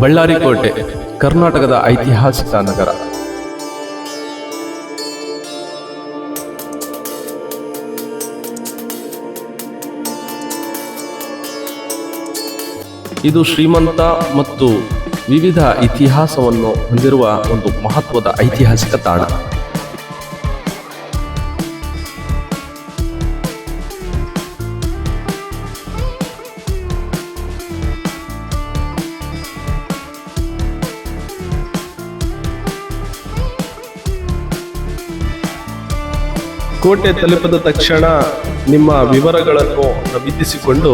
ಬಳ್ಳಾರಿ ಕೋಟೆ ಕರ್ನಾಟಕದ ಐತಿಹಾಸಿಕ ನಗರ. ಇದು ಶ್ರೀಮಂತ ಮತ್ತು ವಿವಿಧ ಇತಿಹಾಸವನ್ನು ಹೊಂದಿರುವ ಒಂದು ಮಹತ್ವದ ಐತಿಹಾಸಿಕ ತಾಣ. ಕೋಟೆ ತಲುಪಿದ ತಕ್ಷಣ ನಿಮ್ಮ ವಿವರಗಳನ್ನು ನಮೂದಿಸಿಕೊಂಡು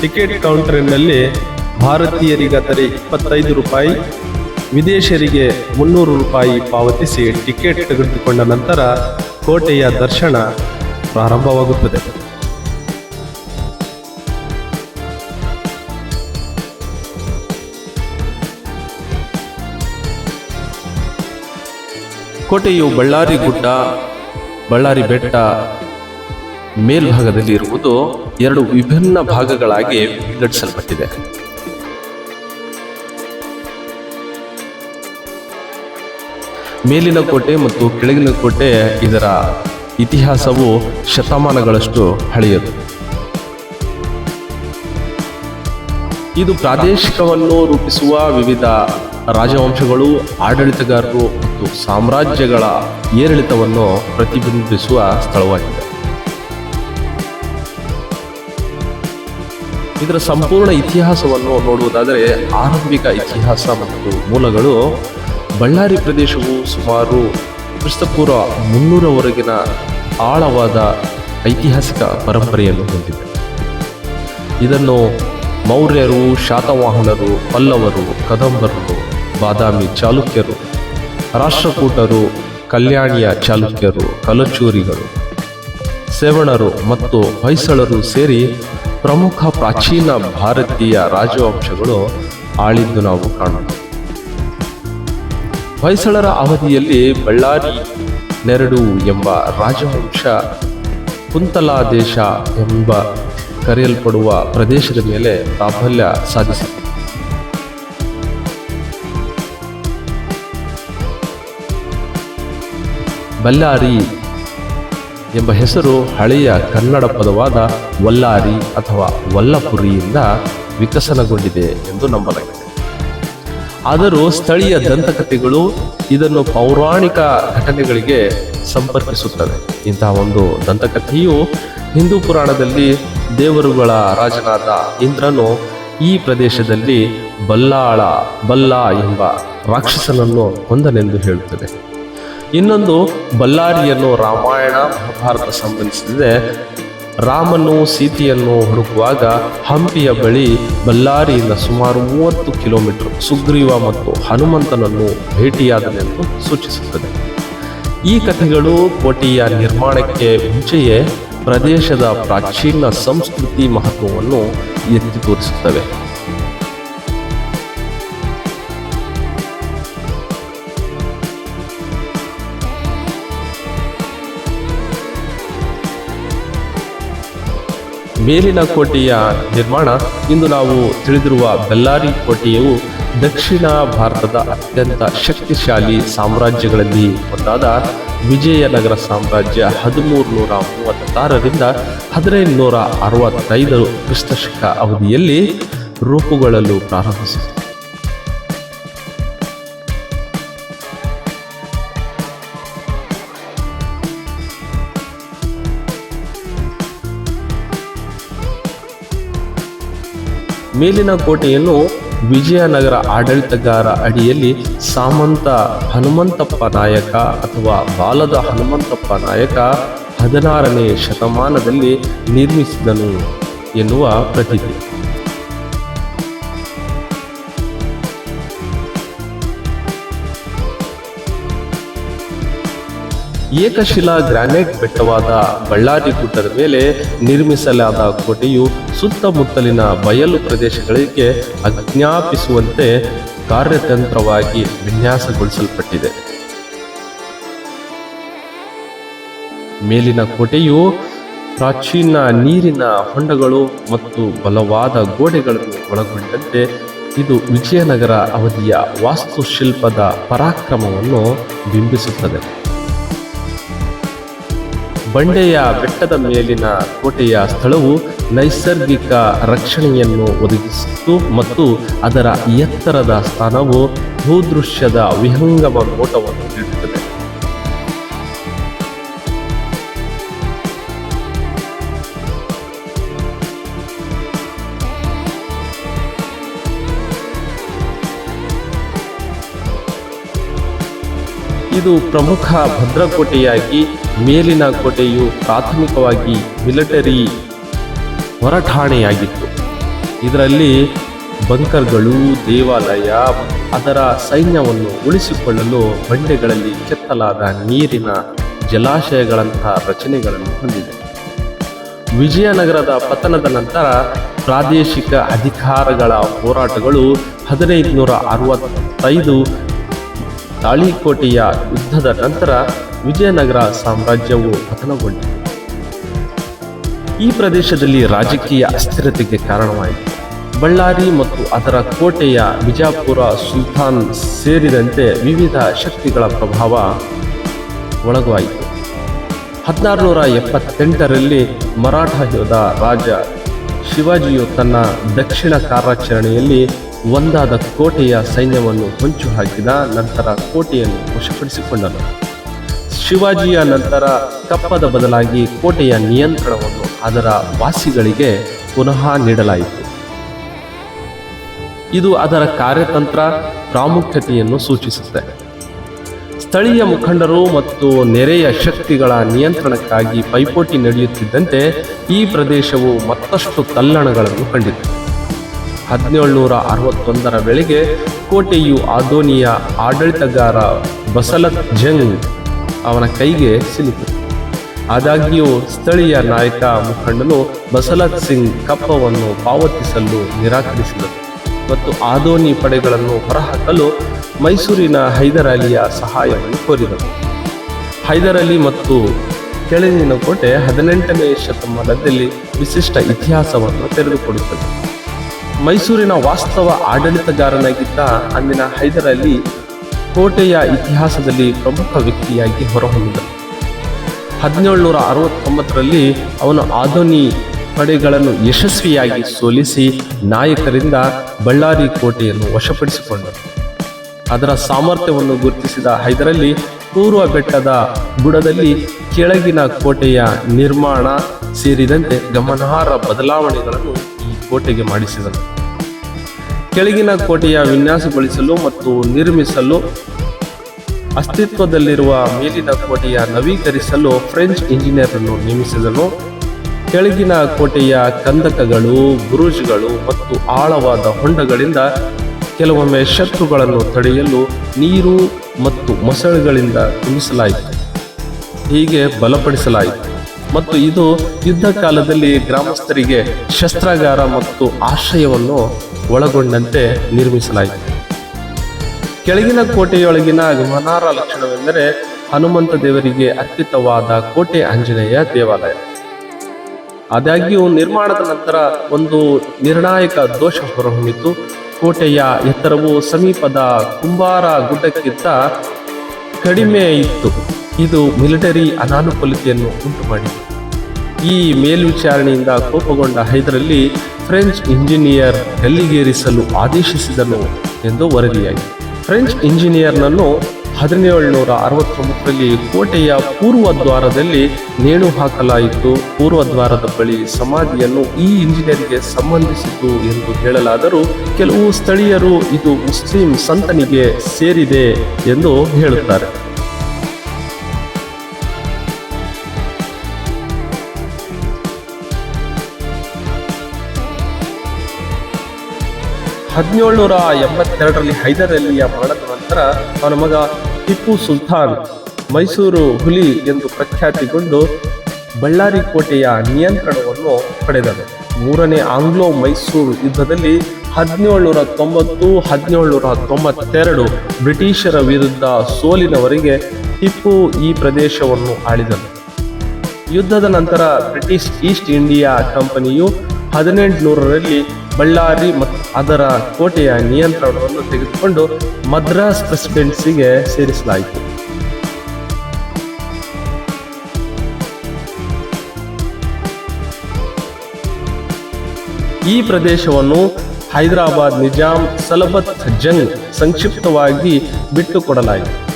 ಟಿಕೆಟ್ ಕೌಂಟರಿನಲ್ಲಿ ಭಾರತೀಯರಿಗಾದರೆ ಇಪ್ಪತ್ತೈದು ರೂಪಾಯಿ, ವಿದೇಶರಿಗೆ ಮುನ್ನೂರು ರೂಪಾಯಿ ಪಾವತಿಸಿ ಟಿಕೆಟ್ ತೆಗೆದುಕೊಂಡ ನಂತರ ಕೋಟೆಯ ದರ್ಶನ ಪ್ರಾರಂಭವಾಗುತ್ತದೆ. ಕೋಟೆಯು ಬಳ್ಳಾರಿ ಗುಡ್ಡ ಬಳ್ಳಾರಿ ಬೆಟ್ಟ ಮೇಲ್ಭಾಗದಲ್ಲಿ ಇರುವುದು ಎರಡು ವಿಭಿನ್ನ ಭಾಗಗಳಾಗಿ ವಿಂಗಡಿಸಲ್ಪಟ್ಟಿದೆ. ಮೇಲಿನ ಕೋಟೆ ಮತ್ತು ಕೆಳಗಿನ ಕೋಟೆ ಇದರ ಇತಿಹಾಸವು ಶತಮಾನಗಳಷ್ಟು ಹಳೆಯದು. ಇದು ಪ್ರಾದೇಶಿಕವನ್ನು ರೂಪಿಸುವ ವಿವಿಧ ರಾಜವಂಶಗಳು, ಆಡಳಿತಗಾರರು ಮತ್ತು ಸಾಮ್ರಾಜ್ಯಗಳ ಏರಿಳಿತವನ್ನು ಪ್ರತಿಬಿಂಬಿಸುವ ಸ್ಥಳವಾಗಿದೆ. ಇದರ ಸಂಪೂರ್ಣ ಇತಿಹಾಸವನ್ನು ನೋಡುವುದಾದರೆ ಆರಂಭಿಕ ಇತಿಹಾಸ ಮತ್ತು ಮೂಲಗಳು ಬಳ್ಳಾರಿ ಪ್ರದೇಶವು ಸುಮಾರು ಕ್ರಿಸ್ತಪೂರ್ವ ಮುನ್ನೂರವರೆಗಿನ ಆಳವಾದ ಐತಿಹಾಸಿಕ ಪರಂಪರೆಯನ್ನು ಹೊಂದಿದೆ. ಇದನ್ನು ಮೌರ್ಯರು, ಶಾತವಾಹನರು, ಪಲ್ಲವರು, ಕದಂಬರು, ಬಾದಾಮಿ ಚಾಲುಕ್ಯರು ರಾಷ್ಟ್ರಕೂಟರು, ಕಲ್ಯಾಣಿಯ ಚಾಲುಕ್ಯರು ಕಲಚೂರಿಗಳು ಸೇವಣರು ಮತ್ತು ಹೊಯ್ಸಳರು ಸೇರಿ ಪ್ರಮುಖ ಪ್ರಾಚೀನ ಭಾರತೀಯ ರಾಜವಂಶಗಳು ಆಳಿದ್ದು ನಾವು ಕಾಣಬಹುದು ಹೊಯ್ಸಳರ ಅವಧಿಯಲ್ಲಿ ಬಳ್ಳಾರಿ, ನೆರಡು ಎಂಬ ರಾಜವಂಶ ಕುಂತಲಾದೇಶ ಎಂಬ ಕರೆಯಲ್ಪಡುವ ಪ್ರದೇಶದ ಮೇಲೆ ಪ್ರಾಬಲ್ಯ ಸಾಧಿಸಿತು ಬಳ್ಳಾರಿ ಎಂಬ ಹೆಸರು ಹಳೆಯ ಕನ್ನಡ ಪದವಾದ ವಲ್ಲಾರಿ ಅಥವಾ ವಲ್ಲಪುರಿಯಿಂದ ವಿಕಸನಗೊಂಡಿದೆ ಎಂದು ನಂಬಲಾಗಿದೆ. ಆದರೂ ಸ್ಥಳೀಯ ದಂತಕಥೆಗಳು ಇದನ್ನು ಪೌರಾಣಿಕ ಘಟನೆಗಳಿಗೆ ಸಂಪರ್ಕಿಸುತ್ತವೆ. ಇಂತಹ ಒಂದು ದಂತಕಥೆಯು ಹಿಂದೂ ಪುರಾಣದಲ್ಲಿ ದೇವರುಗಳ ರಾಜನಾದ ಇಂದ್ರನು ಈ ಪ್ರದೇಶದಲ್ಲಿ ಬಲ್ಲಾಳ, ಬಲ್ಲ ಎಂಬ ರಾಕ್ಷಸನನ್ನು ಹೊಂದನೆಂದು ಹೇಳುತ್ತದೆ. ಇನ್ನೊಂದು ಬಳ್ಳಾರಿಯನ್ನು ರಾಮಾಯಣ ಮಹಾಭಾರತ ಸಂಬಂಧಿಸಿದೆ. ರಾಮನು ಸೀತೆಯನ್ನು ಹುಡುಕುವಾಗ ಹಂಪಿಯ ಬಳಿ ಬಳ್ಳಾರಿಯಿಂದ ಸುಮಾರು ಮೂವತ್ತು ಕಿಲೋಮೀಟರ್ ಸುಗ್ರೀವ ಮತ್ತು ಹನುಮಂತನನ್ನು ಭೇಟಿಯಾದನೆಂದು ಸೂಚಿಸುತ್ತದೆ. ಈ ಕಥೆಗಳು ಕೋಟೆಯ ನಿರ್ಮಾಣಕ್ಕೆ ಮುಂಚೆಯೇ ಪ್ರದೇಶದ ಪ್ರಾಚೀನ ಸಂಸ್ಕೃತಿ ಮಹತ್ವವನ್ನು ಎತ್ತಿ ತೋರಿಸುತ್ತವೆ. ಮೇಲಿನ ಕೋಟೆಯ ನಿರ್ಮಾಣ ಇಂದು ನಾವು ತಿಳಿದಿರುವ ಬೆಲ್ಲಾರಿ ಕೋಟೆಯು ದಕ್ಷಿಣ ಭಾರತದ ಅತ್ಯಂತ ಶಕ್ತಿಶಾಲಿ ಸಾಮ್ರಾಜ್ಯಗಳಲ್ಲಿ ಒಂದಾದ ವಿಜಯನಗರ ಸಾಮ್ರಾಜ್ಯ ಹದಿಮೂರು ನೂರ ಮೂವತ್ತಾರರಿಂದ ಹದಿನೈದು ನೂರ ಅರವತ್ತೈದು ಕ್ರಿಸ್ತಶಕ ಅವಧಿಯಲ್ಲಿ ರೂಪುಗೊಳ್ಳಲು ಪ್ರಾರಂಭಿಸಿತು. ಮೇಲಿನ ಕೋಟೆಯನ್ನು ವಿಜಯನಗರ ಆಡಳಿತಗಾರ ಅಡಿಯಲ್ಲಿ ಸಾಮಂತ ಹನುಮಂತಪ್ಪ ನಾಯಕ ಅಥವಾ ಬಾಲದ ಹನುಮಂತಪ್ಪ ನಾಯಕ ಹದಿನಾರನೇ ಶತಮಾನದಲ್ಲಿ ನಿರ್ಮಿಸಿದನು ಎನ್ನುವ ಪ್ರತೀತಿ. ಏಕಶಿಲಾ ಗ್ರಾನೈಟ್ ಬೆಟ್ಟವಾದ ಬಳ್ಳಾರಿ ಗುಡ್ಡದ ಮೇಲೆ ನಿರ್ಮಿಸಲಾದ ಕೋಟೆಯು ಸುತ್ತಮುತ್ತಲಿನ ಬಯಲು ಪ್ರದೇಶಗಳಿಗೆ ಅಜ್ಞಾಪಿಸುವಂತೆ ಕಾರ್ಯತಂತ್ರವಾಗಿ ವಿನ್ಯಾಸಗೊಳಿಸಲ್ಪಟ್ಟಿದೆ. ಮೇಲಿನ ಕೋಟೆಯು ಪ್ರಾಚೀನ ನೀರಿನ ಹೊಂಡಗಳು ಮತ್ತು ಬಲವಾದ ಗೋಡೆಗಳನ್ನು ಒಳಗೊಂಡಂತೆ ಇದು ವಿಜಯನಗರ ಅವಧಿಯ ವಾಸ್ತುಶಿಲ್ಪದ ಪರಾಕ್ರಮವನ್ನು ಬಿಂಬಿಸುತ್ತದೆ. ಬಂಡೆಯ ಬೆಟ್ಟದ ಮೇಲಿನ ಕೋಟೆಯ ಸ್ಥಳವು ನೈಸರ್ಗಿಕ ರಕ್ಷಣೆಯನ್ನು ಒದಗಿಸಿತ್ತು ಮತ್ತು ಅದರ ಎತ್ತರದ ಸ್ಥಾನವು ಭೂದೃಶ್ಯದ ವಿಹಂಗಮ ನೋಟವನ್ನು ನೀಡುತ್ತದೆ. ಇದು ಪ್ರಮುಖ ಭದ್ರಕೋಟೆಯಾಗಿ, ಮೇಲಿನ ಕೋಟೆಯು ಪ್ರಾಥಮಿಕವಾಗಿ ಮಿಲಿಟರಿ ಹೊರಠಾಣೆಯಾಗಿತ್ತು. ಇದರಲ್ಲಿ ಬಂಕರ್ಗಳು, ದೇವಾಲಯ, ಅದರ ಸೈನ್ಯವನ್ನು ಉಳಿಸಿಕೊಳ್ಳಲು ಬಂಡೆಗಳಲ್ಲಿ ಕೆತ್ತಲಾದ ನೀರಿನ ಜಲಾಶಯಗಳಂತಹ ರಚನೆಗಳನ್ನು ಹೊಂದಿದೆ. ವಿಜಯನಗರದ ಪತನದ ನಂತರ ಪ್ರಾದೇಶಿಕ ಅಧಿಕಾರಗಳ ಹೋರಾಟಗಳು ಹದಿನೈದುನೂರ ಅರವತ್ತೈದು ತಾಳಿಕೋಟೆಯ ಯುದ್ಧದ ನಂತರ ವಿಜಯನಗರ ಸಾಮ್ರಾಜ್ಯವು ಪತನಗೊಂಡಿತು. ಈ ಪ್ರದೇಶದಲ್ಲಿ ರಾಜಕೀಯ ಅಸ್ಥಿರತೆಗೆ ಕಾರಣವಾಯಿತು. ಬಳ್ಳಾರಿ ಮತ್ತು ಅದರ ಕೋಟೆಯ ಬಿಜಾಪುರ ಸುಲ್ತಾನ್ ಸೇರಿದಂತೆ ವಿವಿಧ ಶಕ್ತಿಗಳ ಪ್ರಭಾವ ಒಳಗಾಯಿತು ಹದಿನಾರುನೂರ ಎಪ್ಪತ್ತೆಂಟರಲ್ಲಿ ಮರಾಠ ಯೋಧ ರಾಜ ಶಿವಾಜಿಯು ತನ್ನ ದಕ್ಷಿಣ ಕಾರ್ಯಾಚರಣೆಯಲ್ಲಿ ಒಂದಾದ ಕೋಟೆಯ ಸೈನ್ಯವನ್ನು ಹೊಂಚು ಹಾಕಿದ ನಂತರ ಕೋಟೆಯನ್ನು ವಶಪಡಿಸಿಕೊಂಡನು. ಶಿವಾಜಿಯ ನಂತರ ಕಪ್ಪದ ಬದಲಾಗಿ ಕೋಟೆಯ ನಿಯಂತ್ರಣವನ್ನು ಅದರ ವಾಸಿಗಳಿಗೆ ಪುನಃ ನೀಡಲಾಯಿತು. ಇದು ಅದರ ಕಾರ್ಯತಂತ್ರ ಪ್ರಾಮುಖ್ಯತೆಯನ್ನು ಸೂಚಿಸುತ್ತೆ. ಸ್ಥಳೀಯ ಮುಖಂಡರು ಮತ್ತು ನೆರೆಯ ಶಕ್ತಿಗಳ ನಿಯಂತ್ರಣಕ್ಕಾಗಿ ಪೈಪೋಟಿ ನಡೆಯುತ್ತಿದ್ದಂತೆ ಈ ಪ್ರದೇಶವು ಮತ್ತಷ್ಟು ತಲ್ಲಣಗಳನ್ನು ಕಂಡಿತು. ಹದಿನೇಳುನೂರ ಅರವತ್ತೊಂದರ ವೇಳೆಗೆ ಕೋಟೆಯು ಆದೋನಿಯ ಆಡಳಿತಗಾರ ಬಸಲತ್ ಜಂಗ್ ಅವನ ಕೈಗೆ ಸಿಲುಕಿತು ಆದಾಗ್ಯೂ ಸ್ಥಳೀಯ ನಾಯಕ ಮುಖಂಡನು ಬಸಲತ್ ಸಿಂಗ್ ಕಪ್ಪವನ್ನು ಪಾವತಿಸಲು ನಿರಾಕರಿಸಿದರು ಮತ್ತು ಆದೋನಿ ಪಡೆಗಳನ್ನು ಹೊರಹಾಕಲು ಮೈಸೂರಿನ ಹೈದರಾಲಿಯ ಸಹಾಯವನ್ನು ಕೋರಿದರು ಹೈದರಾಲಿ ಮತ್ತು ಕೆಳಗಿನ ಕೋಟೆ ಹದಿನೆಂಟನೇ ಶತಮಾನದಲ್ಲಿ ವಿಶಿಷ್ಟ ಇತಿಹಾಸವನ್ನು ತೆರೆದುಕೊಡುತ್ತದೆ. ಮೈಸೂರಿನ ವಾಸ್ತವ ಆಡಳಿತಗಾರನಾಗಿದ್ದ ಅಂದಿನ ಹೈದರಾಲಿ ಕೋಟೆಯ ಇತಿಹಾಸದಲ್ಲಿ ಪ್ರಮುಖ ವ್ಯಕ್ತಿಯಾಗಿ ಹೊರಹೊಮ್ಮಿದ. ಹದಿನೇಳುನೂರ ಅರವತ್ತೊಂಬತ್ತರಲ್ಲಿ ಅವನು ಆಧುನಿ ಪಡೆಗಳನ್ನು ಯಶಸ್ವಿಯಾಗಿ ಸೋಲಿಸಿ ನಾಯಕರಿಂದ ಬಳ್ಳಾರಿ ಕೋಟೆಯನ್ನು ವಶಪಡಿಸಿಕೊಂಡರು. ಅದರ ಸಾಮರ್ಥ್ಯವನ್ನು ಗುರುತಿಸಿದ ಹೈದರಲ್ಲಿ ಪೂರ್ವ ಬೆಟ್ಟದ ಬುಡದಲ್ಲಿ ಕೆಳಗಿನ ಕೋಟೆಯ ನಿರ್ಮಾಣ ಸೇರಿದಂತೆ ಗಮನಾರ್ಹ ಬದಲಾವಣೆಗಳನ್ನು ಕೋಟೆಗೆ ಮಾಡಿಸಿದನು. ಕೆಳಗಿನ ಕೋಟೆಯ ವಿನ್ಯಾಸಗೊಳಿಸಲು ಮತ್ತು ನಿರ್ಮಿಸಲು, ಅಸ್ತಿತ್ವದಲ್ಲಿರುವ ಮೇಲಿನ ಕೋಟೆಯ ನವೀಕರಿಸಲು ಫ್ರೆಂಚ್ ಇಂಜಿನಿಯರ್ ಅನ್ನು ನೇಮಿಸಿದನು. ಕೆಳಗಿನ ಕೋಟೆಯ ಕಂದಕಗಳು, ಬುರುಜ್ಗಳು ಮತ್ತು ಆಳವಾದ ಹೊಂಡಗಳಿಂದ ಕೆಲವೊಮ್ಮೆ ಶತ್ರುಗಳನ್ನು ತಡೆಯಲು ನೀರು ಮತ್ತು ಮೊಸಳೆಗಳಿಂದ ತುಂಬಿಸಲಾಯಿತು. ಹೀಗೆ ಬಲಪಡಿಸಲಾಯಿತು. ಮತ್ತು ಇದು ಯುದ್ಧ ಕಾಲದಲ್ಲಿ ಗ್ರಾಮಸ್ಥರಿಗೆ ಶಸ್ತ್ರಾಗಾರ ಮತ್ತು ಆಶ್ರಯವನ್ನು ಒಳಗೊಂಡಂತೆ ನಿರ್ಮಿಸಲಾಯಿತು. ಕೆಳಗಿನ ಕೋಟೆಯೊಳಗಿನ ಗಮನಾರ್ಹ ಲಕ್ಷಣವೆಂದರೆ ಹನುಮಂತ ದೇವರಿಗೆ ಅರ್ಪಿತವಾದ ಕೋಟೆ ಆಂಜನೇಯ ದೇವಾಲಯ. ಆದಾಗ್ಯೂ ನಿರ್ಮಾಣದ ನಂತರ ಒಂದು ನಿರ್ಣಾಯಕ ದೋಷ ಹೊರಹೊಮ್ಮಿತು. ಕೋಟೆಯ ಎತ್ತರವು ಸಮೀಪದ ಕುಂಬಾರ ಗುಡ್ಡಕ್ಕಿಂತ ಕಡಿಮೆ ಇತ್ತು. ಇದು ಮಿಲಿಟರಿ ಅನಾನುಕೂಲತೆಯನ್ನು ಉಂಟು ಮಾಡಿತು ಈ ಮೇಲ್ವಿಚಾರಣೆಯಿಂದ ಕೋಪಗೊಂಡ ಹೈದರಲ್ಲಿ ಫ್ರೆಂಚ್ ಇಂಜಿನಿಯರ್ ಗಲ್ಲಿಗೇರಿಸಲು ಆದೇಶಿಸಿದನು ಎಂದು ವರದಿಯಾಗಿದೆ. ಫ್ರೆಂಚ್ ಇಂಜಿನಿಯರ್ನನ್ನು ಹದಿನೇಳುನೂರ ಅರವತ್ತೊಂಬತ್ತರಲ್ಲಿ ಕೋಟೆಯ ಪೂರ್ವ ದ್ವಾರದಲ್ಲಿ ನೇಣು ಹಾಕಲಾಯಿತು. ಪೂರ್ವ ದ್ವಾರದ ಬಳಿ ಸಮಾಧಿಯನ್ನು ಈ ಇಂಜಿನಿಯರ್ಗೆ ಸಂಬಂಧಿಸಿತು ಎಂದು ಹೇಳಲಾದರೂ ಕೆಲವು ಸ್ಥಳೀಯರು ಇದು ಮುಸ್ಲಿಂ ಸಂತನಿಗೆ ಸೇರಿದೆ ಎಂದು ಹೇಳುತ್ತಾರೆ. ಹದಿನೇಳುನೂರ ಎಂಬತ್ತೆರಡರಲ್ಲಿ ಹೈದರಲ್ಲಿಯ ಮರಣದ ನಂತರ ಅವನ ಮಗ ಟಿಪ್ಪು ಸುಲ್ತಾನ್ ಮೈಸೂರು ಹುಲಿ ಎಂದು ಪ್ರಖ್ಯಾತಿಗೊಂಡು ಬಳ್ಳಾರಿ ಕೋಟೆಯ ನಿಯಂತ್ರಣವನ್ನು ಪಡೆದನು. ಮೂರನೇ ಆಂಗ್ಲೋ ಮೈಸೂರು ಯುದ್ಧದಲ್ಲಿ ಹದಿನೇಳುನೂರ ತೊಂಬತ್ತು, ಹದಿನೇಳುನೂರ ತೊಂಬತ್ತೆರಡು ಬ್ರಿಟಿಷರ ವಿರುದ್ಧ ಸೋಲಿನವರೆಗೆ ಟಿಪ್ಪು ಈ ಪ್ರದೇಶವನ್ನು ಆಳಿದನು. ಯುದ್ಧದ ನಂತರ ಬ್ರಿಟಿಷ್ ಈಸ್ಟ್ ಇಂಡಿಯಾ ಕಂಪನಿಯು ಹದಿನೆಂಟುನೂರರಲ್ಲಿ ಬಳ್ಳಾರಿ ಮತ್ತು ಅದರ ಕೋಟೆಯ ನಿಯಂತ್ರಣವನ್ನು ತೆಗೆದುಕೊಂಡು ಮದ್ರಾಸ್ ಪ್ರೆಸಿಡೆನ್ಸಿಗೆ ಸೇರಿಸಲಾಯಿತು. ಈ ಪ್ರದೇಶವನ್ನು ಹೈದರಾಬಾದ್ ನಿಜಾಂ ಸಲಬತ್ ಜಂಗ್ ಸಂಕ್ಷಿಪ್ತವಾಗಿ ಬಿಟ್ಟುಕೊಡಲಾಯಿತು.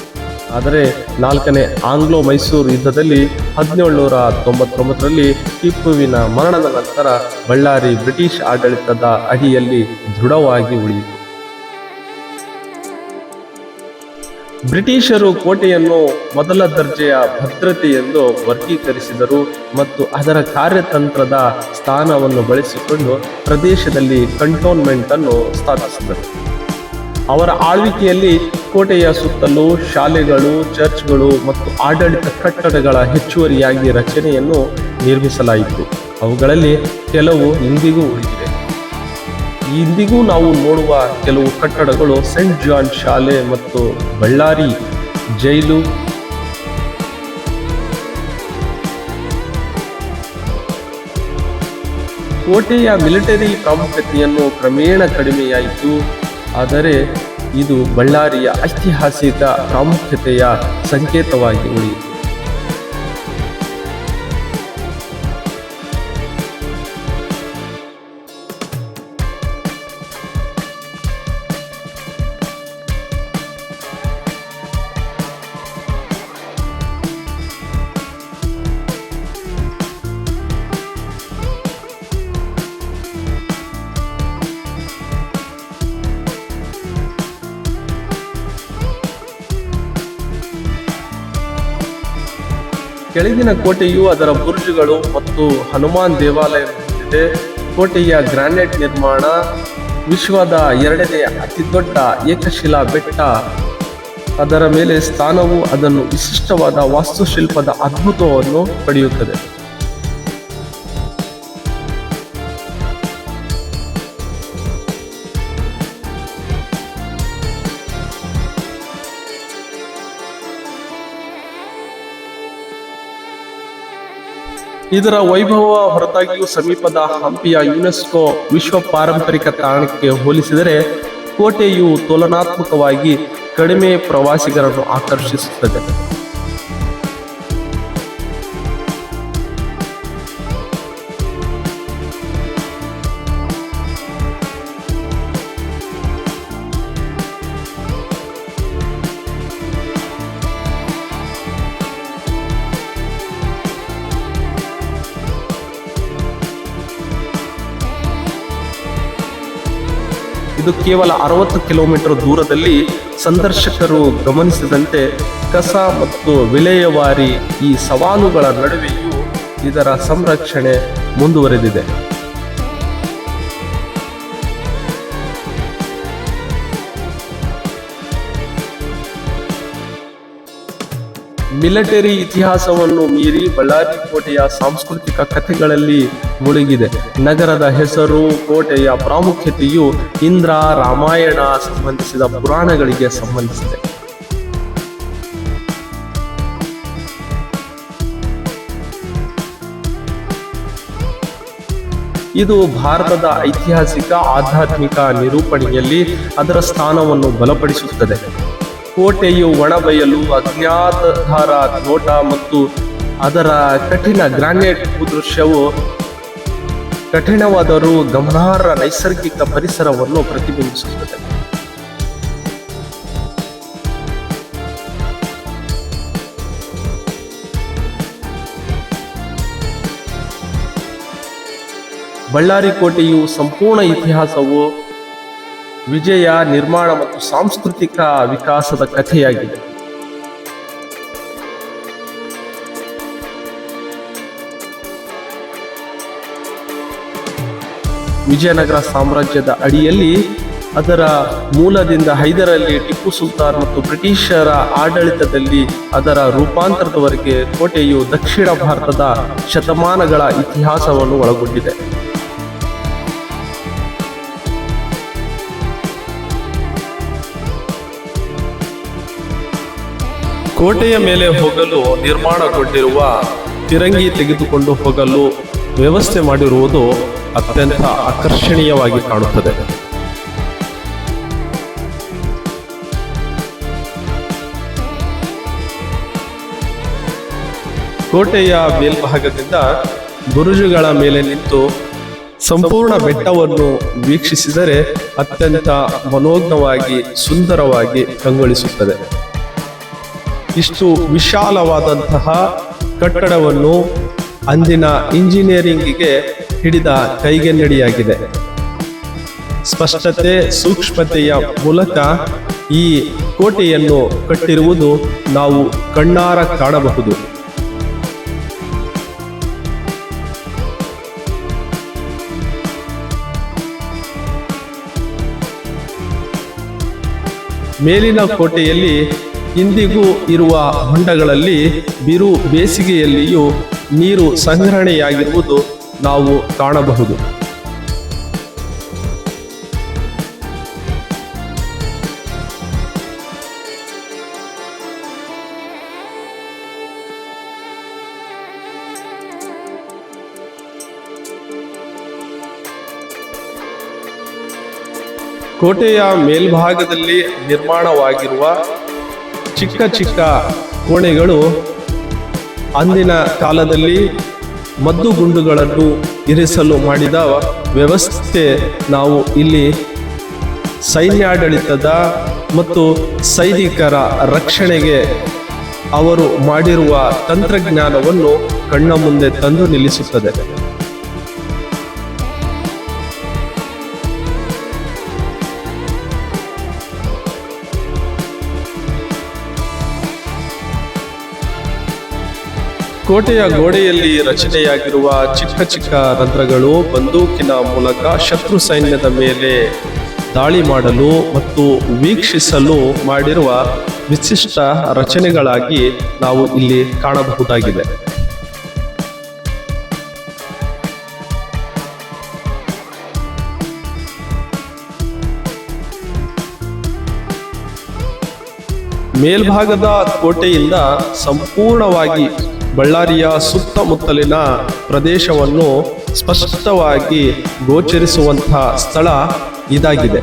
ಆದರೆ ನಾಲ್ಕನೇ ಆಂಗ್ಲೋ ಮೈಸೂರು ಯುದ್ಧದಲ್ಲಿ ಹದಿನೇಳುನೂರ ತೊಂಬತ್ತೊಂಬತ್ತರಲ್ಲಿ ಟಿಪ್ಪುವಿನ ಮರಣದ ನಂತರ ಬಳ್ಳಾರಿ ಬ್ರಿಟಿಷ್ ಆಡಳಿತದ ಅಡಿಯಲ್ಲಿ ದೃಢವಾಗಿ ಉಳಿಯಿತು. ಬ್ರಿಟಿಷರು ಕೋಟೆಯನ್ನು ಮೊದಲ ದರ್ಜೆಯ ಭದ್ರತೆ ಎಂದು ವರ್ಗೀಕರಿಸಿದರು ಮತ್ತು ಅದರ ಕಾರ್ಯತಂತ್ರದ ಸ್ಥಾನವನ್ನು ಬಳಸಿಕೊಂಡು ಪ್ರದೇಶದಲ್ಲಿ ಕಂಟೋನ್ಮೆಂಟ್ ಅನ್ನು ಸ್ಥಾಪಿಸಿದರು. ಅವರ ಆಳ್ವಿಕೆಯಲ್ಲಿ ಕೋಟೆಯ ಸುತ್ತಲೂ ಶಾಲೆಗಳು, ಚರ್ಚ್ಗಳು ಮತ್ತು ಆಡಳಿತ ಕಟ್ಟಡಗಳ ಹೆಚ್ಚುವರಿಯಾಗಿ ರಚನೆಯನ್ನು ನಿರ್ಮಿಸಲಾಯಿತು. ಅವುಗಳಲ್ಲಿ ಕೆಲವು ಇಂದಿಗೂ ಉಳಿದಿವೆ. ಇಂದಿಗೂ ನಾವು ನೋಡುವ ಕೆಲವು ಕಟ್ಟಡಗಳು ಸೆಂಟ್ ಜಾನ್ ಶಾಲೆ ಮತ್ತು ಬಳ್ಳಾರಿ ಜೈಲು ಕೋಟೆಯ ಮಿಲಿಟರಿ ಪ್ರಾಮುಖ್ಯತೆಯನ್ನು ಕ್ರಮೇಣ ಕಡಿಮೆಯಾಯಿತು. ಆದರೆ ಇದು ಬಳ್ಳಾರಿಯ ಐತಿಹಾಸಿಕ ಪ್ರಾಮುಖ್ಯತೆಯ ಸಂಕೇತವಾಗಿ ಉಳಿಯಿತು. ಕೆಳಗಿನ ಕೋಟೆಯು ಅದರ ಬುರ್ಜುಗಳು ಮತ್ತು ಹನುಮಾನ್ ದೇವಾಲಯ ಹೊಂದಿದೆ ಕೋಟೆಯ ಗ್ರಾನೈಟ್ ನಿರ್ಮಾಣ ವಿಶ್ವದ ಎರಡನೇ ಅತಿದೊಡ್ಡ ಏಕಶಿಲಾ ಬೆಟ್ಟ. ಅದರ ಮೇಲೆ ಸ್ಥಾನವು ಅದನ್ನು ವಿಶಿಷ್ಟವಾದ ವಾಸ್ತುಶಿಲ್ಪದ ಅದ್ಭುತವನ್ನು ಪಡೆಯುತ್ತದೆ. ಇದರ ವೈಭವ ಹೊರತಾಗಿಯೂ ಸಮೀಪದ ಹಂಪಿಯ ಯುನೆಸ್ಕೋ ವಿಶ್ವ ಪಾರಂಪರಿಕ ತಾಣಕ್ಕೆ ಹೋಲಿಸಿದರೆ ಕೋಟೆಯು ತುಲನಾತ್ಮಕವಾಗಿ ಕಡಿಮೆ ಪ್ರವಾಸಿಗರನ್ನು ಆಕರ್ಷಿಸುತ್ತದೆ. ಇದು ಕೇವಲ ಅರವತ್ತು ಕಿಲೋಮೀಟರ್ ದೂರದಲ್ಲಿ ಸಂದರ್ಶಕರು ಗಮನಿಸಿದಂತೆ ಕಸ ಮತ್ತು ವಿಲೇವಾರಿ ಈ ಸವಾಲುಗಳ ನಡುವೆಯೂ ಇದರ ಸಂರಕ್ಷಣೆ ಮುಂದುವರೆದಿದೆ. ಮಿಲಿಟರಿ ಇತಿಹಾಸವನ್ನು ಮೀರಿ ಬಳ್ಳಾರಿ ಕೋಟೆಯ ಸಾಂಸ್ಕೃತಿಕ ಕಥೆಗಳಲ್ಲಿ ಮುಳುಗಿದೆ. ನಗರದ ಹೆಸರು, ಕೋಟೆಯ ಪ್ರಾಮುಖ್ಯತೆಯು ಇಂದ್ರ, ರಾಮಾಯಣ ಸಂಬಂಧಿಸಿದ ಪುರಾಣಗಳಿಗೆ ಸಂಬಂಧಿಸಿದೆ. ಇದು ಭಾರತದ ಐತಿಹಾಸಿಕ ಆಧ್ಯಾತ್ಮಿಕ ನಿರೂಪಣೆಯಲ್ಲಿ ಅದರ ಸ್ಥಾನವನ್ನು ಬಲಪಡಿಸುತ್ತದೆ. ಕೋಟೆಯು ಒಣಬಯಲು ಅಜ್ಞಾತಧಾರ ನೋಟ ಮತ್ತು ಅದರ ಕಠಿಣ ಗ್ರಾನೈಟ್ ಭೂದೃಶ್ಯವು ಕಠಿಣವಾದರೂ ಗಮನಾರ್ಹ ನೈಸರ್ಗಿಕ ಪರಿಸರವನ್ನು ಪ್ರತಿಬಿಂಬಿಸುತ್ತದೆ. ಬಳ್ಳಾರಿ ಕೋಟೆಯು ಸಂಪೂರ್ಣ ಇತಿಹಾಸವು ವಿಜಯ ನಿರ್ಮಾಣ ಮತ್ತು ಸಾಂಸ್ಕೃತಿಕ ವಿಕಾಸದ ಕಥೆಯಾಗಿದೆ. ವಿಜಯನಗರ ಸಾಮ್ರಾಜ್ಯದ ಅಡಿಯಲ್ಲಿ ಅದರ ಮೂಲದಿಂದ ಹೈದರಲ್ಲಿ ಟಿಪ್ಪು ಸುಲ್ತಾನ್ ಮತ್ತು ಬ್ರಿಟಿಷರ ಆಡಳಿತದಲ್ಲಿ ಅದರ ರೂಪಾಂತರದವರೆಗೆ ಕೋಟೆಯು ದಕ್ಷಿಣ ಭಾರತದ ಶತಮಾನಗಳ ಇತಿಹಾಸವನ್ನು ಒಳಗೊಂಡಿದೆ. ಕೋಟೆಯ ಮೇಲೆ ಹೋಗಲು ನಿರ್ಮಾಣಗೊಂಡಿರುವ ತಿರಂಗಿ ತೆಗೆದುಕೊಂಡು ಹೋಗಲು ವ್ಯವಸ್ಥೆ ಮಾಡಿರುವುದು ಅತ್ಯಂತ ಆಕರ್ಷಣೀಯವಾಗಿ ಕಾಣುತ್ತದೆ. ಕೋಟೆಯ ಮೇಲ್ಭಾಗದಿಂದ ಬುರುಜುಗಳ ಮೇಲೆ ನಿಂತು ಸಂಪೂರ್ಣ ಬೆಟ್ಟವನ್ನು ವೀಕ್ಷಿಸಿದರೆ ಅತ್ಯಂತ ಮನೋಜ್ಞವಾಗಿ ಸುಂದರವಾಗಿ ಕಂಗೊಳಿಸುತ್ತದೆ. ಇಷ್ಟು ವಿಶಾಲವಾದಂತಹ ಕಟ್ಟಡವನ್ನು ಅಂದಿನ ಇಂಜಿನಿಯರಿಂಗಿಗೆ ಹಿಡಿದ ಕೈಗೆನ್ನಡಿಯಾಗಿದೆ. ಸ್ಪಷ್ಟತೆ, ಸೂಕ್ಷ್ಮತೆಯ ಮೂಲಕ ಈ ಕೋಟೆಯನ್ನು ಕಟ್ಟಿರುವುದು ನಾವು ಕಣ್ಣಾರ ಕಾಣಬಹುದು. ಮೇಲಿನ ಕೋಟೆಯಲ್ಲಿ ಇಂದಿಗೂ ಇರುವ ಹೊಂಡಗಳಲ್ಲಿ ಬಿರು ಬೇಸಿಗೆಯಲ್ಲಿಯೂ ನೀರು ಸಂಗ್ರಹಣೆಯಾಗಿರುವುದು ನಾವು ಕಾಣಬಹುದು. ಕೋಟೆಯ ಮೇಲ್ಭಾಗದಲ್ಲಿ ನಿರ್ಮಾಣವಾಗಿರುವ ಚಿಕ್ಕ ಚಿಕ್ಕ ಕೋಣೆಗಳು ಅಂದಿನ ಕಾಲದಲ್ಲಿ ಮದ್ದು ಗುಂಡುಗಳನ್ನು ಇರಿಸಲು ಮಾಡಿದ ವ್ಯವಸ್ಥೆ ನಾವು ಇಲ್ಲಿ ಸೈನ್ಯಾಡಳಿತದ ಮತ್ತು ಸೈನಿಕರ ರಕ್ಷಣೆಗೆ ಅವರು ಮಾಡಿರುವ ತಂತ್ರಜ್ಞಾನವನ್ನು ಕಣ್ಣ ಮುಂದೆ ತಂದು ನಿಲ್ಲಿಸುತ್ತದೆ. ಕೋಟೆಯ ಗೋಡೆಯಲ್ಲಿ ರಚನೆಯಾಗಿರುವ ಚಿಕ್ಕ ಚಿಕ್ಕ ರಂಧ್ರಗಳು ಬಂದೂಕಿನ ಮೂಲಕ ಶತ್ರು ಸೈನ್ಯದ ಮೇಲೆ ದಾಳಿ ಮಾಡಲು ಮತ್ತು ವೀಕ್ಷಿಸಲು ಮಾಡಿರುವ ವಿಶಿಷ್ಟ ರಚನೆಗಳಾಗಿ ನಾವು ಇಲ್ಲಿ ಕಾಣಬಹುದಾಗಿದೆ. ಮೇಲ್ಭಾಗದ ಕೋಟೆಯಿಂದ ಸಂಪೂರ್ಣವಾಗಿ ಬಳ್ಳಾರಿಯ ಸುತ್ತಮುತ್ತಲಿನ ಪ್ರದೇಶವನ್ನು ಸ್ಪಷ್ಟವಾಗಿ ಗೋಚರಿಸುವಂತಹ ಸ್ಥಳ ಇದಾಗಿದೆ.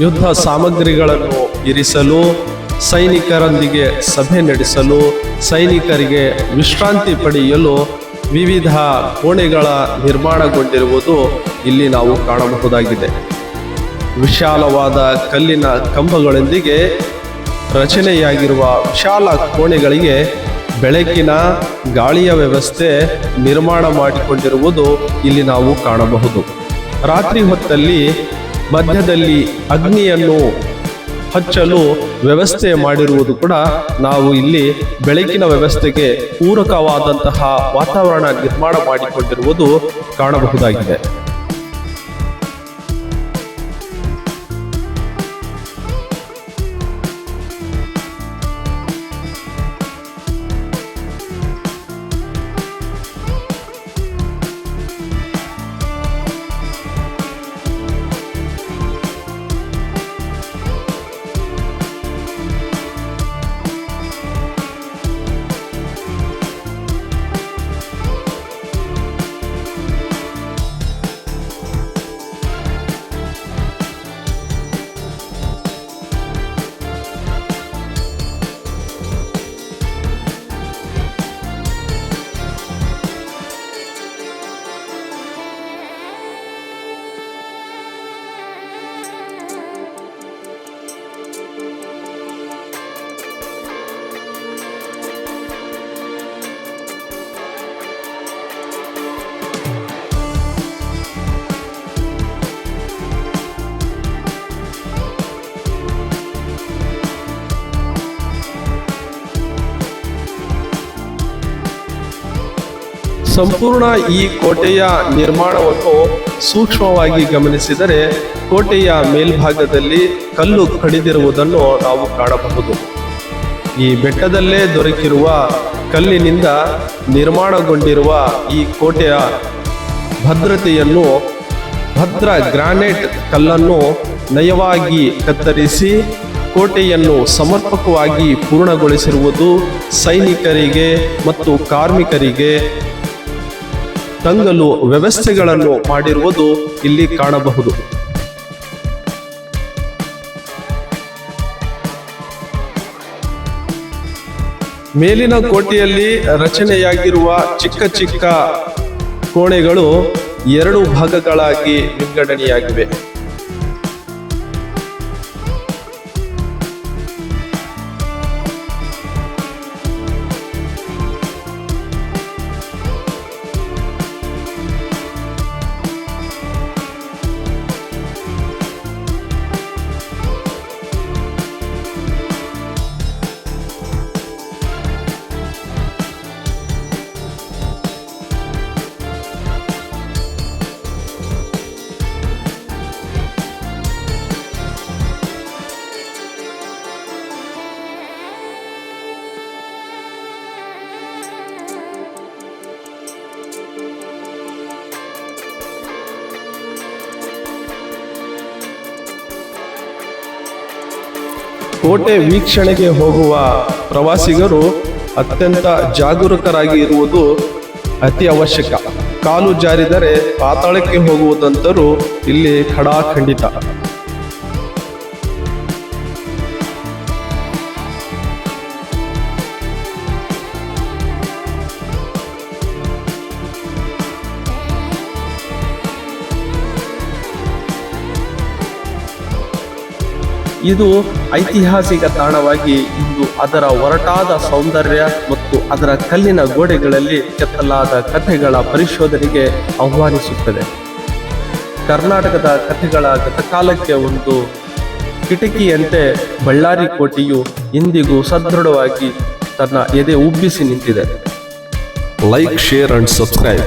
ಯುದ್ಧ ಸಾಮಗ್ರಿಗಳನ್ನು ಇರಿಸಲು, ಸೈನಿಕರೊಂದಿಗೆ ಸಭೆ ನಡೆಸಲು, ಸೈನಿಕರಿಗೆ ವಿಶ್ರಾಂತಿ ಪಡೆಯಲು ವಿವಿಧ ಕೋಣೆಗಳ ನಿರ್ಮಾಣಗೊಂಡಿರುವುದು ಇಲ್ಲಿ ನಾವು ಕಾಣಬಹುದಾಗಿದೆ. ವಿಶಾಲವಾದ ಕಲ್ಲಿನ ಕಂಬಗಳೊಂದಿಗೆ ರಚನೆಯಾಗಿರುವ ವಿಶಾಲ ಕೋಣೆಗಳಿಗೆ ಬೆಳಕಿನ ಗಾಳಿಯ ವ್ಯವಸ್ಥೆ ನಿರ್ಮಾಣ ಮಾಡಿಕೊಂಡಿರುವುದು ಇಲ್ಲಿ ನಾವು ಕಾಣಬಹುದು. ರಾತ್ರಿ ಹೊತ್ತಲ್ಲಿ ಮಧ್ಯದಲ್ಲಿ ಅಗ್ನಿಯನ್ನು ಹಚ್ಚಲು ವ್ಯವಸ್ಥೆ ಮಾಡಿರುವುದು ಕೂಡ ನಾವು ಇಲ್ಲಿ ಬೆಳಕಿನ ವ್ಯವಸ್ಥೆಗೆ ಪೂರಕವಾದಂತಹ ವಾತಾವರಣ ನಿರ್ಮಾಣ ಮಾಡಿಕೊಂಡಿರುವುದು ಕಾಣಬಹುದಾಗಿದೆ. ಸಂಪೂರ್ಣ ಈ ಕೋಟೆಯ ನಿರ್ಮಾಣವನ್ನು ಸೂಕ್ಷ್ಮವಾಗಿ ಗಮನಿಸಿದರೆ ಕೋಟೆಯ ಮೇಲ್ಭಾಗದಲ್ಲಿ ಕಲ್ಲು ಕಡಿದಿರುವುದನ್ನು ನಾವು ಕಾಣಬಹುದು. ಈ ಬೆಟ್ಟದಲ್ಲೇ ದೊರಕಿರುವ ಕಲ್ಲಿನಿಂದ ನಿರ್ಮಾಣಗೊಂಡಿರುವ ಈ ಕೋಟೆಯ ಭದ್ರತೆಯನ್ನು ಭದ್ರ ಗ್ರಾನೈಟ್ ಕಲ್ಲನ್ನು ನಯವಾಗಿ ಕತ್ತರಿಸಿ ಕೋಟೆಯನ್ನು ಸಮರ್ಪಕವಾಗಿ ಪೂರ್ಣಗೊಳಿಸಿರುವುದು ಸೈನಿಕರಿಗೆ ಮತ್ತು ಕಾರ್ಮಿಕರಿಗೆ ತಂಗಲು ವ್ಯವಸ್ಥೆಗಳನ್ನು ಮಾಡಿರುವುದು ಇಲ್ಲಿ ಕಾಣಬಹುದು. ಮೇಲಿನ ಕೋಟೆಯಲ್ಲಿ ರಚನೆಯಾಗಿರುವ ಚಿಕ್ಕ ಚಿಕ್ಕ ಕೋಣೆಗಳು ಎರಡು ಭಾಗಗಳಾಗಿ ವಿಂಗಡಣೆಯಾಗಿವೆ. ಕೋಟೆ ವೀಕ್ಷಣೆಗೆ ಹೋಗುವ ಪ್ರವಾಸಿಗರು ಅತ್ಯಂತ ಜಾಗರೂಕರಾಗಿ ಇರುವುದು ಅತಿ ಅವಶ್ಯಕ. ಕಾಲು ಜಾರಿದರೆ ಪಾತಾಳಕ್ಕೆ ಹೋಗುವುದಂತರೂ ಇಲ್ಲಿ ಖಡಾಖಂಡಿತ ಇದು ಐತಿಹಾಸಿಕ ತಾಣವಾಗಿ ಇಂದು ಅದರ ಒರಟಾದ ಸೌಂದರ್ಯ ಮತ್ತು ಅದರ ಕಲ್ಲಿನ ಗೋಡೆಗಳಲ್ಲಿ ಕೆತ್ತಲಾದ ಕಥೆಗಳ ಪರಿಶೋಧನೆಗೆ ಆಹ್ವಾನಿಸುತ್ತದೆ ಕರ್ನಾಟಕದ ಕಥೆಗಳ ಗತಕಾಲಕ್ಕೆ ಒಂದು ಕಿಟಕಿಯಂತೆ ಬಳ್ಳಾರಿ ಕೋಟೆಯು ಇಂದಿಗೂ ಸದೃಢವಾಗಿ ತನ್ನ ಎದೆ ಉಬ್ಬಿಸಿ ನಿಂತಿದೆ ಲೈಕ್ ಶೇರ್ ಅಂಡ್ subscribe.